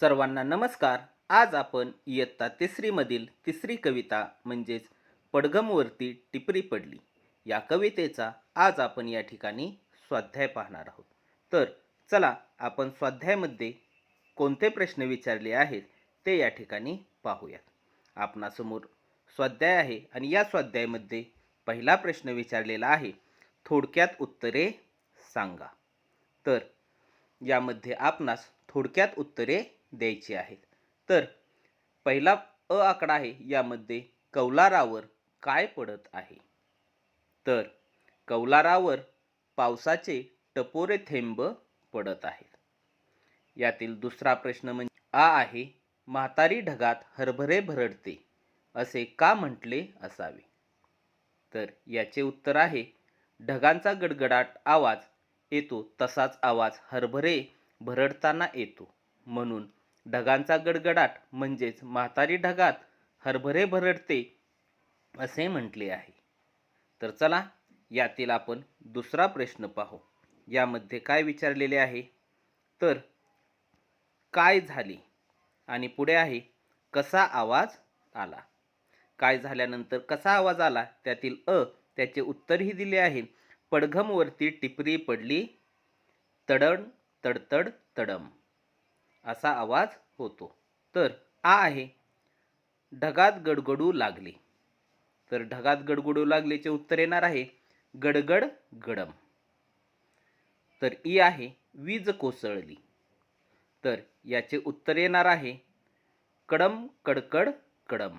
सर्वांना नमस्कार. आज आपण इयत्ता तिसरीमधील तिसरी कविता म्हणजेच पडगमवरती टिपरी पडली. या कवितेचा आज आपण या ठिकाणी स्वाध्याय पाहणार आहोत. तर चला आपण स्वाध्यायामध्ये कोणते प्रश्न विचारले आहेत ते या ठिकाणी पाहूयात. आपणासमोर स्वाध्याय आहे आणि या स्वाध्यायामध्ये पहिला प्रश्न विचारलेला आहे. थोडक्यात उत्तरे सांगा. तर यामध्ये आपणास थोडक्यात उत्तरे द्यायची आहेत तर पहिला अ आकडा आहे यामध्ये कौलारावर काय पडत आहे? तर कौलारावर पावसाचे टपोरे थेंब पडत आहेत. यातील दुसरा प्रश्न म्हणजे आ आहे म्हातारी ढगात हरभरे भरडते असे का म्हटले असावे? तर याचे उत्तर आहे ढगांचा गडगडाट आवाज येतो तसाच आवाज हरभरे भरडताना येतो म्हणून ढगांचा गडगडाट म्हणजेच म्हातारी ढगात हरभरे भरडते असे म्हटले आहे. तर चला यातील आपण दुसरा प्रश्न पाहू. यामध्ये काय विचारलेले आहे? तर काय झाले? आणि पुढे आहे कसा आवाज आला? काय झाल्यानंतर कसा आवाज आला? त्यातील अ त्याचे उत्तरही दिले आहे. पडघमवरती टिपरी पडली तडण तडतड तडम. असा आवाज होतो. तर आ आहे. ढगात गडगडू लागले. तर ढगात गडगडू लागलेचे उत्तर येणार आहे. गडगड गडम. तर ई आहे. वीज कोसळली. तर याचे उत्तर येणार आहे. कडम कडकड कडम.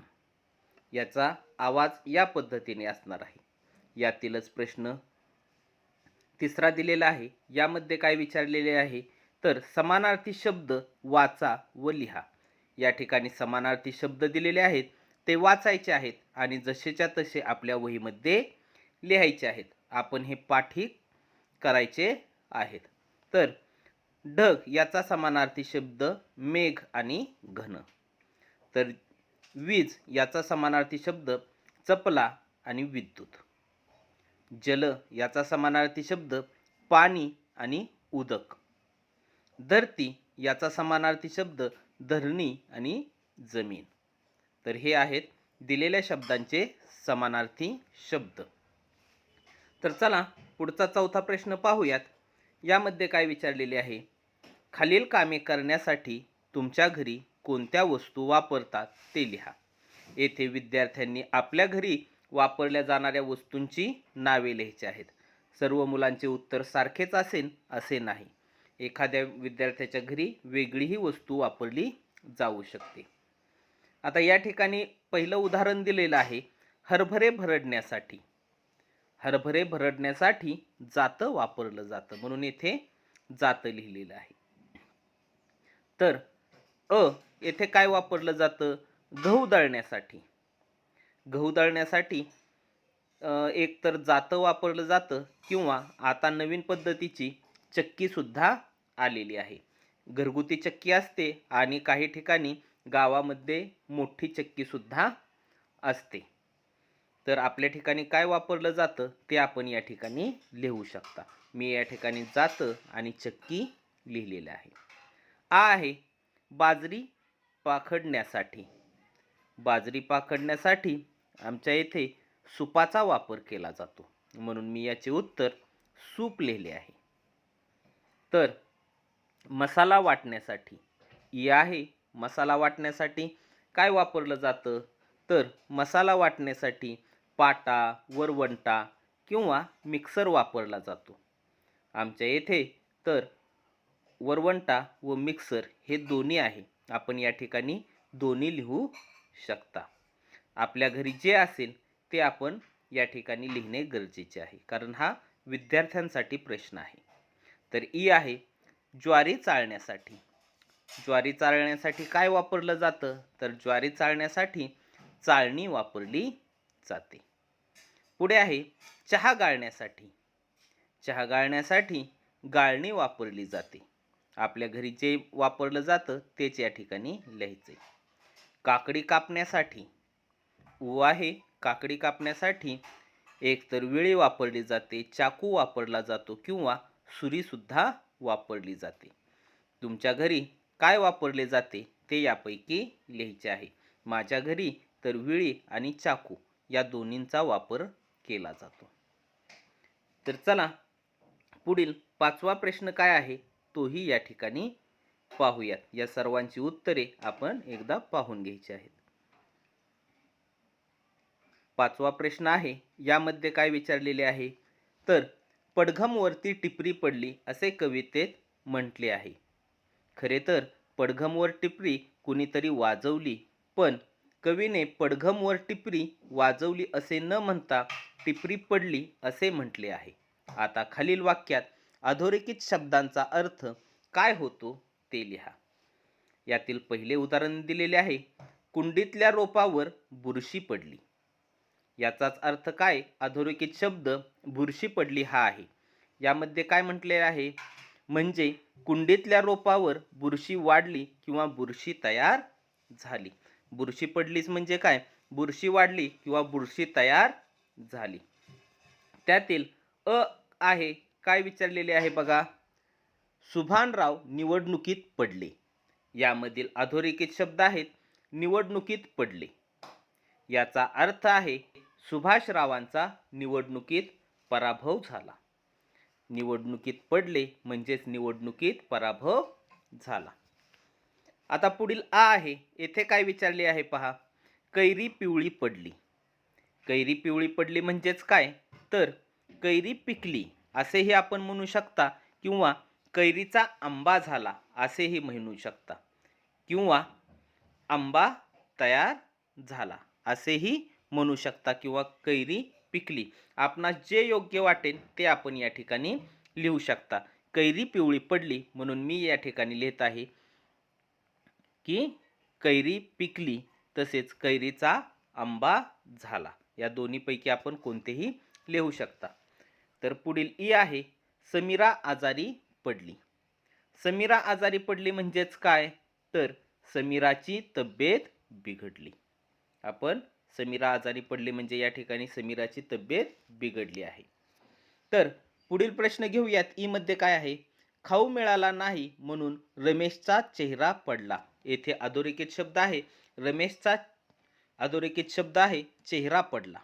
याचा आवाज या पद्धतीने असणार आहे. यातीलच प्रश्न तिसरा दिलेला आहे. यामध्ये काय विचारलेले आहे? तर समानार्थी शब्द वाचा व लिहा. या ठिकाणी समानार्थी शब्द दिलेले आहेत ते वाचायचे आहेत आणि जसेच्या तसे आपल्या वहीमध्ये लिहायचे आहेत. आपण हे पाठी करायचे आहेत. तर ढग याचा समानार्थी शब्द मेघ आणि घन. तर वीज याचा समानार्थी शब्द चपला आणि विद्युत. जल याचा समानार्थी शब्द पाणी आणि उदक. धरती याचा समानार्थी शब्द धरणी आणि जमीन. तर हे आहेत दिलेल्या शब्दांचे समानार्थी शब्द. तर चला पुढचा चौथा प्रश्न पाहूयात. यामध्ये काय विचारलेले आहे? खालील कामे करण्यासाठी तुमच्या घरी कोणत्या वस्तू वापरतात ते लिहा. येथे विद्यार्थ्यांनी आपल्या घरी वापरल्या जाणाऱ्या वस्तूंची नावे लिहायची आहेत. सर्व मुलांचे उत्तर सारखेच असेल असे नाही. एखाद्या विद्यार्थ्याच्या घरी वेगळीही वस्तू वापरली जाऊ शकते. आता या ठिकाणी पहिलं उदाहरण दिलेलं आहे हरभरे भरडण्यासाठी. हरभरे भरडण्यासाठी जातं वापरलं जातं म्हणून येथे जातं लिहिलेलं आहे. तर अ येथे काय वापरलं जातं? गहू दळण्यासाठी. गहू दळण्यासाठी एक तर जातं वापरलं जातं किंवा आता नवीन पद्धतीची चक्कीसुद्धा आलेली आहे. घरगुती चक्की असते आणि काही ठिकाणी गावामध्ये मोठी चक्कीसुद्धा असते. तर आपल्या ठिकाणी काय वापरलं जातं ते आपण या ठिकाणी लिहू शकता. मी या ठिकाणी जातं आणि चक्की लिहिलेलं आहे. आ आहे बाजरी पाखडण्यासाठी. बाजरी पाखडण्यासाठी आमच्या येथे सुपाचा वापर केला जातो. म्हणून मी याचे उत्तर सूप लिहिले आहे. तर मसाला वाटण्यासाठी. ई आहे मसाला वाटण्यासाठी. काय वापरलं जातं? तर मसाला वाटण्यासाठी पाटा वरवंटा किंवा मिक्सर वापरला जातो. आमच्या येथे तर वरवंटा व मिक्सर हे दोन्ही आहे. आपण या ठिकाणी दोन्ही लिहू शकता. आपल्या घरी जे असेल ते आपण या ठिकाणी लिहिणे गरजेचे आहे. कारण हा विद्यार्थ्यांसाठी प्रश्न आहे. तर ई आहे ज्वारी चाळण्यासाठी. ज्वारी चाळण्यासाठी काय वापरलं जातं? तर ज्वारी चाळण्यासाठी चाळणी वापरली जाते. पुढे आहे चहा गाळण्यासाठी. चहा गाळण्यासाठी गाळणी वापरली जाते. आपल्या घरी जे वापरलं जातं तेच या ठिकाणी लिहायचे काकडी कापण्यासाठी. ऊ आहे काकडी कापण्यासाठी एक तर विळी वापरली जाते चाकू वापरला जातो किंवा सुरीसुद्धा वापरली जाते. तुमच्या घरी काय वापरले जाते ते यापैकी लिहायचे आहे. माझ्या घरी तर विळी आणि चाकू या दोन्हींचा वापर केला जातो. तर चला पुढील पाचवा प्रश्न काय आहे तोही या ठिकाणी पाहूयात. या सर्वांची उत्तरे आपण एकदा पाहून घ्यायची आहेत. पाचवा प्रश्न आहे यामध्ये काय विचारलेले आहे? तर पडघमवरती टिपरी पडली असे कवितेत म्हटले आहे. खरे तर पडघमवर टिपरी कुणीतरी वाजवली पण कवीने पडघमवर टिपरी वाजवली असे न म्हणता टिपरी पडली असे म्हटले आहे. आता खालील वाक्यात अधोरेखित शब्दांचा अर्थ काय होतो ते लिहा. यातील पहिले उदाहरण दिलेले आहे कुंडीतल्या रोपावर बुरशी पडली. याचाच अर्थ काय? अधोरेखित शब्द बुरशी पडली हा आहे. यामध्ये काय म्हटले आहे? म्हणजे कुंडीतल्या रोपावर बुरशी वाढली किंवा बुरशी तयार झाली. बुरशी पडलीच म्हणजे काय? बुरशी वाढली किंवा बुरशी तयार झाली. त्यातील अ आहे काय विचारलेले आहे बघा? सुभानराव निवडणुकीत पडले. यामधील अधोरेखित शब्द आहेत निवडणुकीत पडले. याचा अर्थ आहे सुभाषरावांचा निवडणुकीत पराभव झाला. निवडणुकीत पडले म्हणजेच निवडणुकीत पराभव झाला. आता पुढील आ आहे. येथे काय विचारले आहे पहा. कैरी पिवळी पडली. कैरी पिवळी पडली म्हणजेच काय? तर कैरी पिकली असेही आपण म्हणू शकता किंवा कैरीचा आंबा झाला असेही म्हणू शकता किंवा आंबा तयार झाला असेही म्हणू शकता किंवा कैरी पिकली. आपणास जे योग्य वाटेल ते आपण या ठिकाणी लिहू शकता. कैरी पिवळी पडली म्हणून मी या ठिकाणी लिहित आहे की कैरी पिकली तसेच कैरीचा आंबा झाला. या दोन्हीपैकी आपण कोणतेही लिहू शकता. तर पुढील ई आहे समीरा आजारी पडली. समीरा आजारी पडली म्हणजेच काय? तर समीराची तब्येत बिघडली. आपण समीरा आजारी पडली म्हणजे या ठिकाणी समीराची तब्येत बिघडली आहे. तर पुढील प्रश्न घेऊयात ईमध्ये काय आहे? खाऊ मिळाला नाही म्हणून रमेशचा चेहरा पडला. येथे अधोरेखित शब्द आहे रमेशचा अधोरेखित शब्द आहे चेहरा पडला.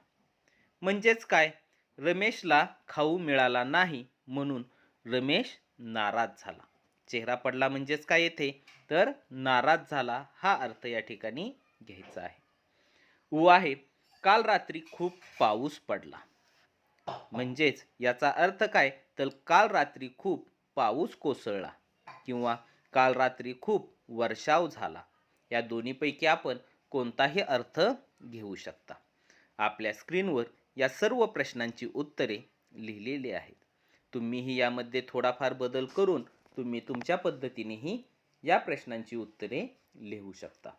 म्हणजेच काय? रमेशला खाऊ मिळाला नाही म्हणून रमेश नाराज झाला. चेहरा पडला म्हणजेच काय येथे? तर नाराज झाला हा अर्थ या ठिकाणी घ्यायचा आहे. उ आहे. काल रात्री खूप पाऊस पडला. म्हणजेच याचा अर्थ काय? तर काल रात्री खूप पाऊस कोसळला किंवा काल रात्री खूप वर्षाव झाला. या दोन्हीपैकी आपण कोणताही अर्थ घेऊ शकता. आपल्या स्क्रीनवर या सर्व प्रश्नांची उत्तरे लिहिलेली आहेत. तुम्हीही यामध्ये थोडाफार बदल करून तुम्ही तुमच्या पद्धतीनेही या प्रश्नांची उत्तरे लिहू शकता.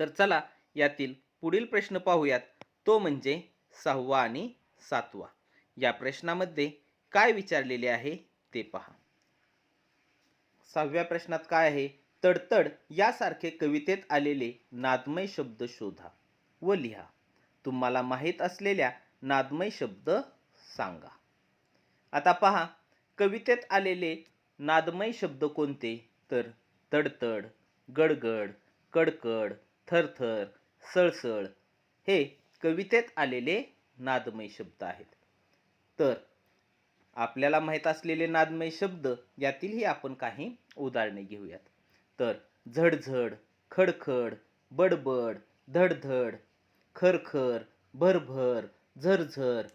तर चला यातील पुढील प्रश्न पाहूयात. तो म्हणजे सहावा आणि सातवा. या प्रश्नामध्ये काय विचारलेले आहे ते पहा. सहाव्या प्रश्नात काय आहे? तडतड यासारखे कवितेत आलेले नादमय शब्द शोधा व लिहा. तुम्हाला माहीत असलेल्या नादमय शब्द सांगा. आता पहा कवितेत आलेले नादमय शब्द कोणते? तर तडतड गडगड कडकड थरथर सळसळ हे कवितेत आलेले नादमय शब्द आहेत. तर आपल्याला माहीत असलेले नादमय शब्द यातीलही आपण काही उदाहरणे घेऊयात. तर झडझड खडखड बडबड धडधड खरखर भरभर झरझर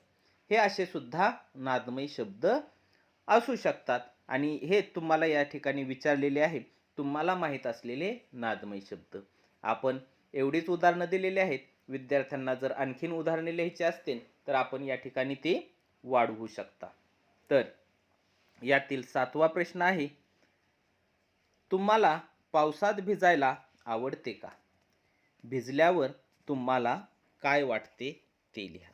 हे असे सुद्धा नादमय शब्द असू शकतात. आणि हे तुम्हाला या ठिकाणी विचारलेले आहे. तुम्हाला माहीत असलेले नादमय शब्द. आपण एवढीच उदाहरणं दिलेली आहेत. विद्यार्थ्यांना जर आणखीन उदाहरणे लिहायची असतील तर आपण या ठिकाणी ते वाढवू शकता. तर यातील सातवा प्रश्न आहे तुम्हाला पावसात भिजायला आवडते का? भिजल्यावर तुम्हाला काय वाटते ते लिहा.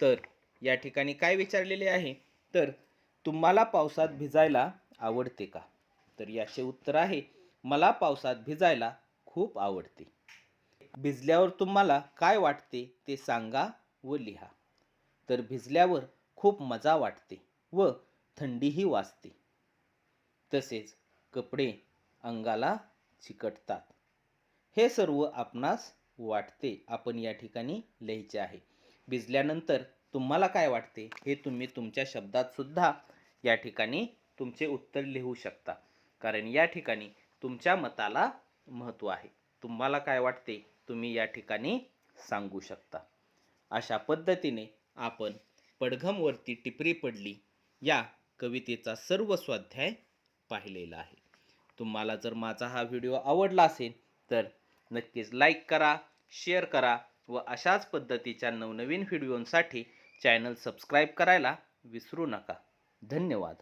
तर या ठिकाणी काय विचारलेले आहे? तर तुम्हाला पावसात भिजायला आवडते का? तर याचे उत्तर आहे मला पावसात भिजायला खूप आवडते. भिजल्यावर तुम्हाला काय वाटते ते सांगा व लिहा. तर भिजल्यावर खूप मजा वाटते व थंडीही वाजते. तसेच कपडे अंगाला चिकटतात. हे सर्व आपणास वाटते. आपण या ठिकाणी लिहायचे आहे. भिजल्यानंतर तुम्हाला काय वाटते हे तुम्ही तुमच्या शब्दातसुद्धा या ठिकाणी तुमचे उत्तर लिहू शकता. कारण या ठिकाणी तुमच्या मताला महत्त्व आहे. तुम्हाला काय वाटते तुम्ही या ठिकाणी सांगू शकता. अशा पद्धतीने आपण पडघमवरती टिपरी पडली या कवितेचा सर्व स्वाध्याय पाहिलेला आहे. तुम्हाला जर माझा हा व्हिडिओ आवडला असेल तर नक्कीच लाईक करा शेअर करा व अशाच पद्धतीच्या नवनवीन व्हिडिओंसाठी चॅनल सबस्क्राईब करायला विसरू नका. धन्यवाद.